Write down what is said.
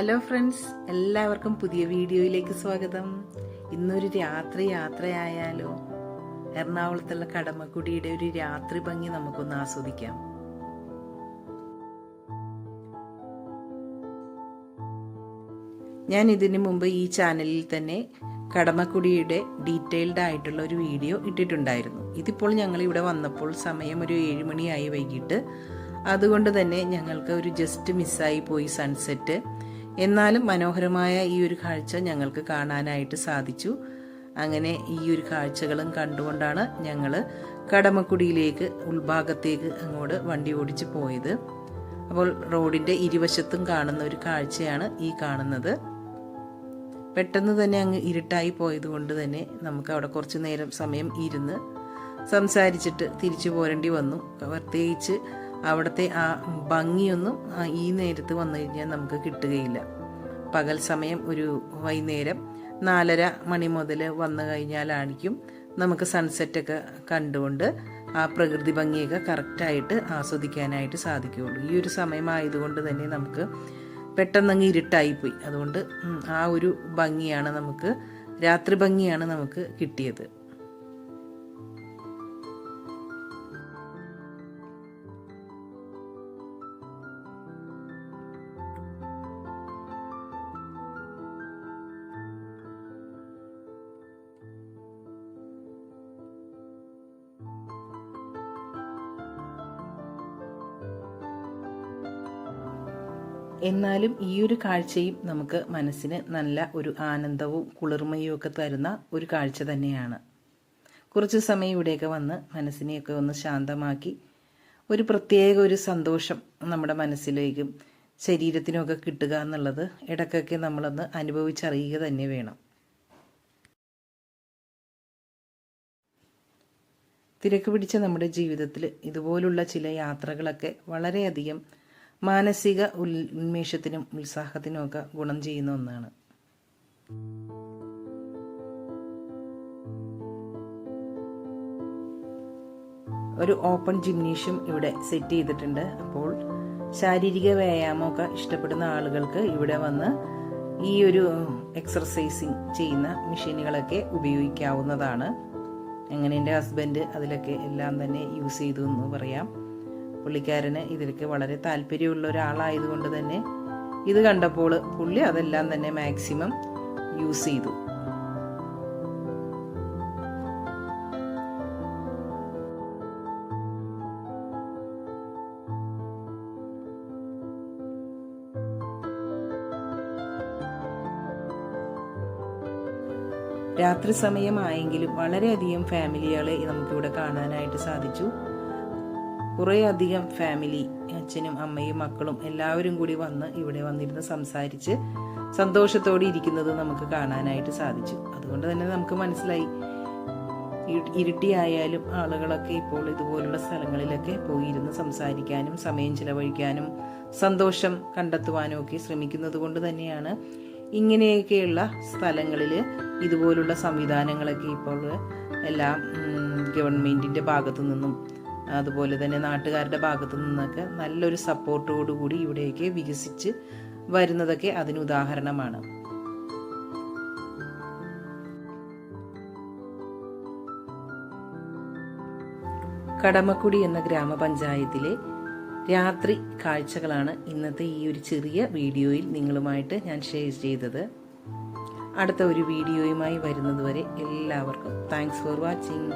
Hello friends എല്ലാവർക്കും പുതിയ വീഡിയോയിലേക്ക് സ്വാഗതം. ഇന്നൊരു രാത്രി യാത്രയായാലോ എറണാകുളത്തുള്ള കടമക്കുടിയുടെ ഒരു രാത്രി ഭംഗി നമുക്കൊന്ന് ആസ്വദിക്കാം. ഞാൻ ഇതിനു മുമ്പ് ഈ ചാനലിൽ തന്നെ കടമക്കുടിയുടെ ഡീറ്റെയിൽഡ് ആയിട്ടുള്ള ഒരു വീഡിയോ ഇട്ടിട്ടുണ്ടായിരുന്നു. ഇതിപ്പോൾ ഞങ്ങൾ ഇവിടെ വന്നപ്പോൾ സമയം ഒരു ഏഴുമണിയായി വൈകിട്ട്. അതുകൊണ്ട് തന്നെ ഞങ്ങൾക്ക് ഒരു ജസ്റ്റ് മിസ്സായി പോയി സൺസെറ്റ് എന്നാലും മനോഹരമായ ഈ ഒരു കാഴ്ച ഞങ്ങൾക്ക് കാണാനായിട്ട് സാധിച്ചു. അങ്ങനെ ഈ ഒരു കാഴ്ചകളും കണ്ടുകൊണ്ടാണ് ഞങ്ങൾ കടമക്കുടിയിലേക്ക് ഉൾഭാഗത്തേക്ക് അങ്ങോട്ട് വണ്ടി ഓടിച്ച് പോയത്. അപ്പോൾ റോഡിന്റെ ഇരുവശത്തും കാണുന്ന ഒരു കാഴ്ചയാണ് ഈ കാണുന്നത്. പെട്ടെന്ന് തന്നെ അങ്ങ് ഇരുട്ടായി പോയതുകൊണ്ട് തന്നെ നമുക്ക് അവിടെ കുറച്ച് നേരം സമയം ഇരുന്ന് സംസാരിച്ചിട്ട് തിരിച്ചു പോരേണ്ടി വന്നു. പ്രത്യേകിച്ച് അവിടുത്തെ ആ ഭംഗിയൊന്നും ഈ നേരത്ത് വന്നു കഴിഞ്ഞാൽ നമുക്ക് കിട്ടുകയില്ല. പകൽ സമയം ഒരു വൈകുന്നേരം നാലര മണി മുതൽ വന്നു കഴിഞ്ഞാലായിരിക്കും നമുക്ക് സൺസെറ്റൊക്കെ കണ്ടുകൊണ്ട് ആ പ്രകൃതി ഭംഗിയൊക്കെ കറക്റ്റായിട്ട് ആസ്വദിക്കാനായിട്ട് സാധിക്കുകയുള്ളൂ. ഈ ഒരു സമയമായതുകൊണ്ട് തന്നെ നമുക്ക് പെട്ടെന്നങ്ങ് ഇരുട്ടായിപ്പോയി. അതുകൊണ്ട് ആ ഒരു ഭംഗിയാണ് നമുക്ക് രാത്രി ഭംഗിയാണ് നമുക്ക് കിട്ടിയത്. എന്നാലും ഈ ഒരു കാഴ്ചയും നമുക്ക് മനസ്സിന് നല്ല ഒരു ആനന്ദവും കുളിർമയും ഒക്കെ തരുന്ന ഒരു കാഴ്ച തന്നെയാണ്. കുറച്ച് സമയം ഇവിടെയൊക്കെ വന്ന് മനസ്സിനെയൊക്കെ ഒന്ന് ശാന്തമാക്കി ഒരു പ്രത്യേക ഒരു സന്തോഷം നമ്മുടെ മനസ്സിലേക്കും ശരീരത്തിനുമൊക്കെ കിട്ടുക എന്നുള്ളത് ഇടയ്ക്കൊക്കെ നമ്മളൊന്ന് അനുഭവിച്ചറിയുക തന്നെ വേണം. തിരക്ക് പിടിച്ച നമ്മുടെ ജീവിതത്തിൽ ഇതുപോലുള്ള ചില യാത്രകളൊക്കെ വളരെയധികം മാനസിക ഉന്മേഷത്തിനും ഉത്സാഹത്തിനും ഒക്കെ ഗുണം ചെയ്യുന്ന ഒന്നാണ്. ഒരു ഓപ്പൺ ജിംനേഷ്യം ഇവിടെ സെറ്റ് ചെയ്തിട്ടുണ്ട്. അപ്പോൾ ശാരീരിക വ്യായാമമൊക്കെ ഇഷ്ടപ്പെടുന്ന ആളുകൾക്ക് ഇവിടെ വന്ന് ഈ ഒരു എക്സർസൈസിങ് ചെയ്യുന്ന മെഷീനുകളൊക്കെ ഉപയോഗിക്കാവുന്നതാണ്. അങ്ങനെ എന്റെ ഹസ്ബൻഡ് അതിലൊക്കെ എല്ലാം തന്നെ യൂസ് ചെയ്തു എന്ന് പറയാം. പുള്ളിക്കാരന് ഇതിലേക്ക് വളരെ താല്പര്യമുള്ള ഒരാളായതുകൊണ്ട് തന്നെ ഇത് കണ്ടപ്പോൾ പുള്ളി അതെല്ലാം തന്നെ മാക്സിമം യൂസ് ചെയ്തു. രാത്രി സമയമായെങ്കിലും വളരെയധികം ഫാമിലികളെ നമുക്കിവിടെ കാണാനായിട്ട് സാധിച്ചു. കുറേ അധികം ഫാമിലി അച്ഛനും അമ്മയും മക്കളും എല്ലാവരും കൂടി വന്ന് ഇവിടെ വന്നിരുന്ന് സംസാരിച്ച് സന്തോഷത്തോടെ ഇരിക്കുന്നത് നമുക്ക് കാണാനായിട്ട് സാധിച്ചു. അതുകൊണ്ട് തന്നെ നമുക്ക് മനസ്സിലായി. ഇരുട്ടിയായാലും ആളുകളൊക്കെ ഇപ്പോൾ ഇതുപോലുള്ള സ്ഥലങ്ങളിലൊക്കെ പോയിരുന്ന് സംസാരിക്കാനും സമയം ചിലവഴിക്കാനും സന്തോഷം കണ്ടെത്തുവാനും ഒക്കെ ശ്രമിക്കുന്നത് കൊണ്ട് തന്നെയാണ് ഇങ്ങനെയൊക്കെയുള്ള സ്ഥലങ്ങളിൽ ഇതുപോലുള്ള സംവിധാനങ്ങളൊക്കെ ഇപ്പോൾ എല്ലാം ഗവൺമെന്റിന്റെ ഭാഗത്തു നിന്നും അതുപോലെ തന്നെ നാട്ടുകാരുടെ ഭാഗത്തു നിന്നൊക്കെ നല്ലൊരു സപ്പോർട്ടോടുകൂടി ഇവിടേക്ക് വികസിച്ച് വരുന്നതൊക്കെ അതിന് ഉദാഹരണമാണ്. കടമക്കുടി എന്ന ഗ്രാമപഞ്ചായത്തിലെ രാത്രി കാഴ്ചകളാണ് ഇന്നത്തെ ഈ ഒരു ചെറിയ വീഡിയോയിൽ നിങ്ങളുമായിട്ട് ഞാൻ ഷെയർ ചെയ്തത്. അടുത്ത ഒരു വീഡിയോയുമായി വരുന്നതുവരെ എല്ലാവർക്കും താങ്ക്സ് ഫോർ വാച്ചിങ്